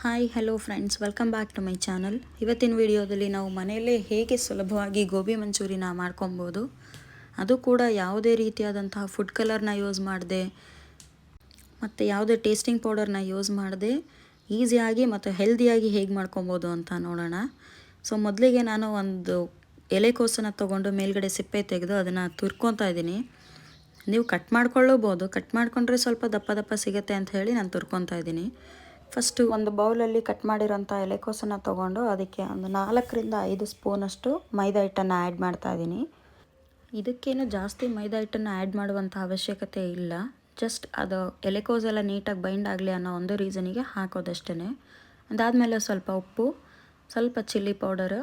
Hi hello friends welcome back to my channel ಇವತ್ತಿನ ವಿಡಿಯೋದಲ್ಲಿ ನಾವು ಮನೆಯಲ್ಲೇ ಹೇಗೆ ಸುಲಭವಾಗಿ ಗೋಬಿ ಮಂಚೂರಿನ ಮಾಡ್ಕೊಬೋದು, ಅದು ಕೂಡ ಯಾವುದೇ ರೀತಿಯಾದಂತಹ ಫುಡ್ ಕಲರ್ನ ಯೂಸ್ ಮಾಡದೆ, ಮತ್ತು ಯಾವುದೇ ಟೇಸ್ಟಿಂಗ್ ಪೌಡರ್ನ ಯೂಸ್ ಮಾಡದೆ ಈಸಿಯಾಗಿ ಮತ್ತು ಹೆಲ್ದಿಯಾಗಿ ಹೇಗೆ ಮಾಡ್ಕೊಬೋದು ಅಂತ ನೋಡೋಣ. ಸೊ ಮೊದಲಿಗೆ ನಾನು ಒಂದು ಎಲೆಕೋಸನ್ನು ತೊಗೊಂಡು ಮೇಲ್ಗಡೆ ಸಿಪ್ಪೆ ತೆಗೆದು ಅದನ್ನು ತುರ್ಕೊತಾ ಇದ್ದೀನಿ. ನೀವು ಕಟ್ ಮಾಡ್ಕೊಳ್ಳೋಬೋದು. ಕಟ್ ಮಾಡಿಕೊಂಡ್ರೆ ಸ್ವಲ್ಪ ದಪ್ಪ ದಪ್ಪ ಸಿಗುತ್ತೆ ಅಂತ ಹೇಳಿ ನಾನು ತುರ್ಕೊತಾ ಇದ್ದೀನಿ. ಫಸ್ಟು ಒಂದು ಬೌಲಲ್ಲಿ ಕಟ್ ಮಾಡಿರೋಂಥ ಎಲೆಕೋಸನ್ನು ತೊಗೊಂಡು ಅದಕ್ಕೆ ಒಂದು ನಾಲ್ಕರಿಂದ ಐದು ಸ್ಪೂನಷ್ಟು ಮೈದಾ ಹಿಟ್ಟನ್ನು ಆ್ಯಡ್ ಮಾಡ್ತಾ ಇದ್ದೀನಿ. ಇದಕ್ಕೇನು ಜಾಸ್ತಿ ಮೈದಾ ಹಿಟ್ಟನ್ನು ಆ್ಯಡ್ ಮಾಡುವಂಥ ಅವಶ್ಯಕತೆ ಇಲ್ಲ. ಜಸ್ಟ್ ಅದು ಎಲೆಕೋಸ್ ಎಲ್ಲ ನೀಟಾಗಿ ಬೈಂಡ್ ಆಗಲಿ ಅನ್ನೋ ಒಂದು ರೀಸನಿಗೆ ಹಾಕೋದಷ್ಟೇ ಅದಾದಮೇಲೆ ಸ್ವಲ್ಪ ಉಪ್ಪು, ಸ್ವಲ್ಪ ಚಿಲ್ಲಿ ಪೌಡರು,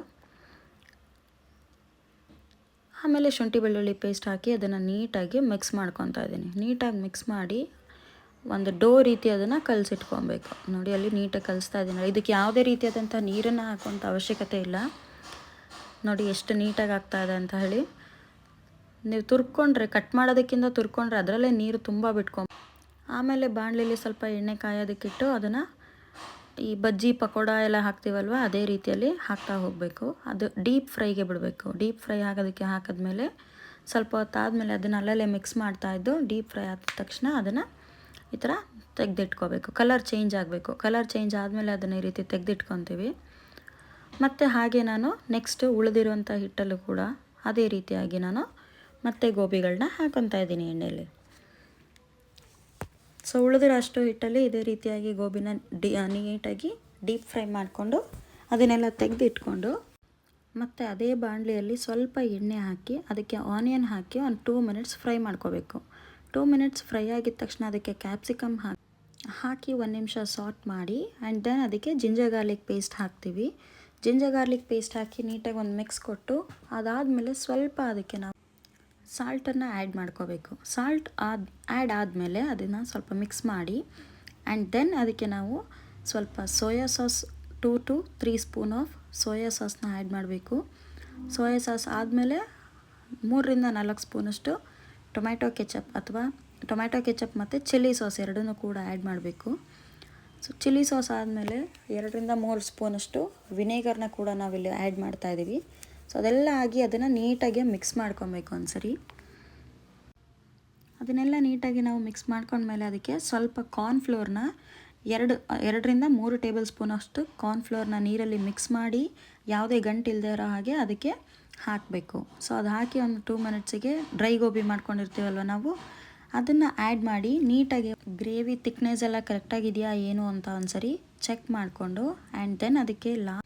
ಆಮೇಲೆ ಶುಂಠಿ ಬೆಳ್ಳುಳ್ಳಿ ಪೇಸ್ಟ್ ಹಾಕಿ ಅದನ್ನು ನೀಟಾಗಿ ಮಿಕ್ಸ್ ಮಾಡ್ಕೊತಾ ಇದ್ದೀನಿ. ನೀಟಾಗಿ ಮಿಕ್ಸ್ ಮಾಡಿ ಒಂದು ಡೋ ರೀತಿ ಅದನ್ನು ಕಲಸಿಟ್ಕೊಬೇಕು. ನೋಡಿ, ಅಲ್ಲಿ ನೀಟಾಗಿ ಕಲಿಸ್ತಾ ಇದ್ದೀನಿ. ಇದಕ್ಕೆ ಯಾವುದೇ ರೀತಿಯಾದಂಥ ನೀರನ್ನು ಹಾಕುವಂಥ ಅವಶ್ಯಕತೆ ಇಲ್ಲ. ನೋಡಿ, ಎಷ್ಟು ನೀಟಾಗಿ ಆಗ್ತಾ ಇದೆ ಅಂತ ಹೇಳಿ. ನೀವು ತುರ್ಕೊಂಡ್ರೆ, ಕಟ್ ಮಾಡೋದಕ್ಕಿಂತ ತುರ್ಕೊಂಡ್ರೆ ಅದರಲ್ಲೇ ನೀರು ತುಂಬ ಬಿಟ್ಕೊಂಡು ಆಮೇಲೆ ಬಾಣಲೆಯಲ್ಲಿ ಸ್ವಲ್ಪ ಎಣ್ಣೆ ಕಾಯೋದಕ್ಕಿಟ್ಟು ಅದನ್ನು ಈ ಬಜ್ಜಿ ಪಕೋಡ ಎಲ್ಲ ಹಾಕ್ತೀವಲ್ವ, ಅದೇ ರೀತಿಯಲ್ಲಿ ಹಾಕ್ತಾ ಹೋಗಬೇಕು. ಅದು ಡೀಪ್ ಫ್ರೈಗೆ ಬಿಡಬೇಕು. ಡೀಪ್ ಫ್ರೈ ಆಗೋದಕ್ಕೆ ಹಾಕಿದ್ಮೇಲೆ ಸ್ವಲ್ಪ ಹೊತ್ತಾದಮೇಲೆ ಅದನ್ನು ಅಲ್ಲಲ್ಲೇ ಮಿಕ್ಸ್ ಮಾಡ್ತಾಯಿದ್ದು ಡೀಪ್ ಫ್ರೈ ಆದ ತಕ್ಷಣ ಅದನ್ನು ಈ ಥರ ತೆಗೆದಿಟ್ಕೋಬೇಕು. ಕಲರ್ ಚೇಂಜ್ ಆಗಬೇಕು. ಕಲರ್ ಚೇಂಜ್ ಆದಮೇಲೆ ಅದನ್ನು ಈ ರೀತಿ ತೆಗೆದಿಟ್ಕೊತೀವಿ. ಮತ್ತು ಹಾಗೆ ನಾನು ನೆಕ್ಸ್ಟು ಉಳಿದಿರುವಂಥ ಹಿಟ್ಟಲ್ಲೂ ಕೂಡ ಅದೇ ರೀತಿಯಾಗಿ ನಾನು ಮತ್ತೆ ಗೋಬಿಗಳನ್ನ ಹಾಕೊತಾ ಇದ್ದೀನಿ ಎಣ್ಣೆಯಲ್ಲಿ ಸೊ ಉಳಿದಿರೋ ಅಷ್ಟು ಹಿಟ್ಟಲ್ಲಿ ಇದೇ ರೀತಿಯಾಗಿ ಗೋಬಿನ ಡಿ ನೀಟಾಗಿ ಡೀಪ್ ಫ್ರೈ ಮಾಡಿಕೊಂಡು ಅದನ್ನೆಲ್ಲ ತೆಗೆದಿಟ್ಕೊಂಡು ಮತ್ತು ಅದೇ ಬಾಣಲೆಯಲ್ಲಿ ಸ್ವಲ್ಪ ಎಣ್ಣೆ ಹಾಕಿ ಅದಕ್ಕೆ ಆನಿಯನ್ ಹಾಕಿ ಒಂದು ಟೂ ಮಿನಿಟ್ಸ್ ಫ್ರೈ ಮಾಡ್ಕೋಬೇಕು. ಟೂ ಮಿನಿಟ್ಸ್ ಫ್ರೈ ಆಗಿದ ತಕ್ಷಣ ಅದಕ್ಕೆ ಕ್ಯಾಪ್ಸಿಕಮ್ ಹಾಕಿ ಹಾಕಿ ಒಂದು ನಿಮಿಷ ಸಾಟ್ ಮಾಡಿ ಆ್ಯಂಡ್ ದೆನ್ ಅದಕ್ಕೆ ಜಿಂಜರ್ ಗಾರ್ಲಿಕ್ ಪೇಸ್ಟ್ ಹಾಕ್ತೀವಿ. ಜಿಂಜರ್ ಗಾರ್ಲಿಕ್ ಪೇಸ್ಟ್ ಹಾಕಿ ನೀಟಾಗಿ ಒಂದು ಮಿಕ್ಸ್ ಕೊಟ್ಟು, ಅದಾದಮೇಲೆ ಸ್ವಲ್ಪ ಅದಕ್ಕೆ ನಾವು ಸಾಲ್ಟನ್ನು ಆ್ಯಡ್ ಮಾಡ್ಕೋಬೇಕು. ಸಾಲ್ಟ್ ಆದ ಆ್ಯಡ್ ಆದಮೇಲೆ ಅದನ್ನು ಸ್ವಲ್ಪ ಮಿಕ್ಸ್ ಮಾಡಿ ಆ್ಯಂಡ್ ದೆನ್ ಅದಕ್ಕೆ ನಾವು ಸ್ವಲ್ಪ soya sauce two to three spoon of soya ಸಾಸ್ನ add ಮಾಡಬೇಕು. ಸೋಯಾ ಸಾಸ್ ಆದಮೇಲೆ ಮೂರರಿಂದ ನಾಲ್ಕು ಸ್ಪೂನಷ್ಟು ಟೊಮ್ಯಾಟೊ ಕೆಚಪ್ ಅಥವಾ ಟೊಮ್ಯಾಟೊ ಕೆಚಪ್ ಮತ್ತು ಚಿಲ್ಲಿ ಸಾಸ್ ಎರಡನ್ನೂ ಕೂಡ ಆ್ಯಡ್ ಮಾಡಬೇಕು. ಸೊ, ಚಿಲ್ಲಿ ಸಾಸ್ ಆದಮೇಲೆ ಎರಡರಿಂದ ಮೂರು ಸ್ಪೂನಷ್ಟು ವಿನೇಗರ್ನ ಕೂಡ ನಾವಿಲ್ಲಿ ಆ್ಯಡ್ ಮಾಡ್ತಾಯಿದ್ದೀವಿ ಸೊ, ಅದೆಲ್ಲ ಆಗಿ ಅದನ್ನು ನೀಟಾಗಿ ಮಿಕ್ಸ್ ಮಾಡ್ಕೊಬೇಕು ಒಂದ್ಸರಿ. ಅದನ್ನೆಲ್ಲ ನೀಟಾಗಿ ನಾವು ಮಿಕ್ಸ್ ಮಾಡ್ಕೊಂಡ್ಮೇಲೆ ಅದಕ್ಕೆ ಸ್ವಲ್ಪ ಕಾರ್ನ್ಫ್ಲೋರ್ನ ಎರಡು, ಎರಡರಿಂದ ಮೂರು ಟೇಬಲ್ ಸ್ಪೂನಷ್ಟು ಕಾರ್ನ್ಫ್ಲೋರ್ನ ನೀರಲ್ಲಿ ಮಿಕ್ಸ್ ಮಾಡಿ ಯಾವುದೇ ಗಂಟು ಇರೋ ಹಾಗೆ ಅದಕ್ಕೆ ಹಾಕಬೇಕು. ಸೊ ಅದು ಹಾಕಿ ಒಂದು ಟೂ ಮಿನಿಟ್ಸಿಗೆ ಡ್ರೈ ಗೋಬಿ ಮಾಡ್ಕೊಂಡಿರ್ತೀವಲ್ವ ನಾವು? ಅದನ್ನು ಆ್ಯಡ್ ಮಾಡಿ ನೀಟಾಗಿ ಗ್ರೇವಿ ತಿಕ್ನೆಸ್ ಎಲ್ಲ ಕರೆಕ್ಟಾಗಿದೆಯಾ ಏನು ಅಂತ ಒಂದ್ಸರಿ ಚೆಕ್ ಮಾಡಿಕೊಂಡು ಆ್ಯಂಡ್ ದೆನ್ ಅದಕ್ಕೆ ಲಾ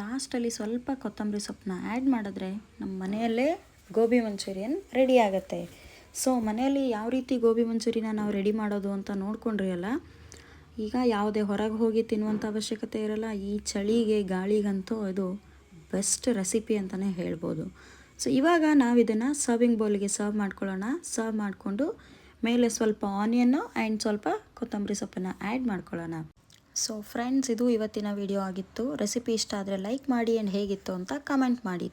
ಲಾಸ್ಟಲ್ಲಿ ಸ್ವಲ್ಪ ಕೊತ್ತಂಬರಿ ಸೊಪ್ಪನ್ನ ಆ್ಯಡ್ ಮಾಡಿದ್ರೆ ನಮ್ಮ ಮನೆಯಲ್ಲೇ ಗೋಬಿ ಮಂಚೂರಿಯನ್ ರೆಡಿ ಆಗುತ್ತೆ. ಸೊ ಮನೆಯಲ್ಲಿ ಯಾವ ರೀತಿ ಗೋಬಿ ಮಂಚೂರಿನ ನಾವು ರೆಡಿ ಮಾಡೋದು ಅಂತ ನೋಡ್ಕೊಂಡ್ರಿ ಅಲ್ಲ ಈಗ ಯಾವುದೇ ಹೊರಗೆ ಹೋಗಿ ತಿನ್ನುವಂಥ ಅವಶ್ಯಕತೆ ಇರಲ್ಲ. ಈ ಚಳಿಗೆ, ಗಾಳಿಗಂತೂ ಇದು ಬೆಸ್ಟ್ ರೆಸಿಪಿ ಅಂತಲೇ ಹೇಳ್ಬೋದು. ಸೊ, ಇವಾಗ ನಾವು ಇದನ್ನು ಸರ್ವಿಂಗ್ ಬೌಲಿಗೆ ಸರ್ವ್ ಮಾಡ್ಕೊಳ್ಳೋಣ. ಸರ್ವ್ ಮಾಡಿಕೊಂಡು ಮೇಲೆ ಸ್ವಲ್ಪ ಆನಿಯನ್ನು ಆ್ಯಂಡ್ ಸ್ವಲ್ಪ ಕೊತ್ತಂಬರಿ ಸೊಪ್ಪನ್ನು ಆ್ಯಡ್ ಮಾಡ್ಕೊಳ್ಳೋಣ. ಸೊ, ಫ್ರೆಂಡ್ಸ್, ಇದು ಇವತ್ತಿನ ವಿಡಿಯೋ ಆಗಿತ್ತು. ರೆಸಿಪಿ ಇಷ್ಟ ಆದರೆ ಲೈಕ್ ಮಾಡಿ ಆ್ಯಂಡ್ ಹೇಗಿತ್ತು ಅಂತ ಕಮೆಂಟ್ ಮಾಡಿ.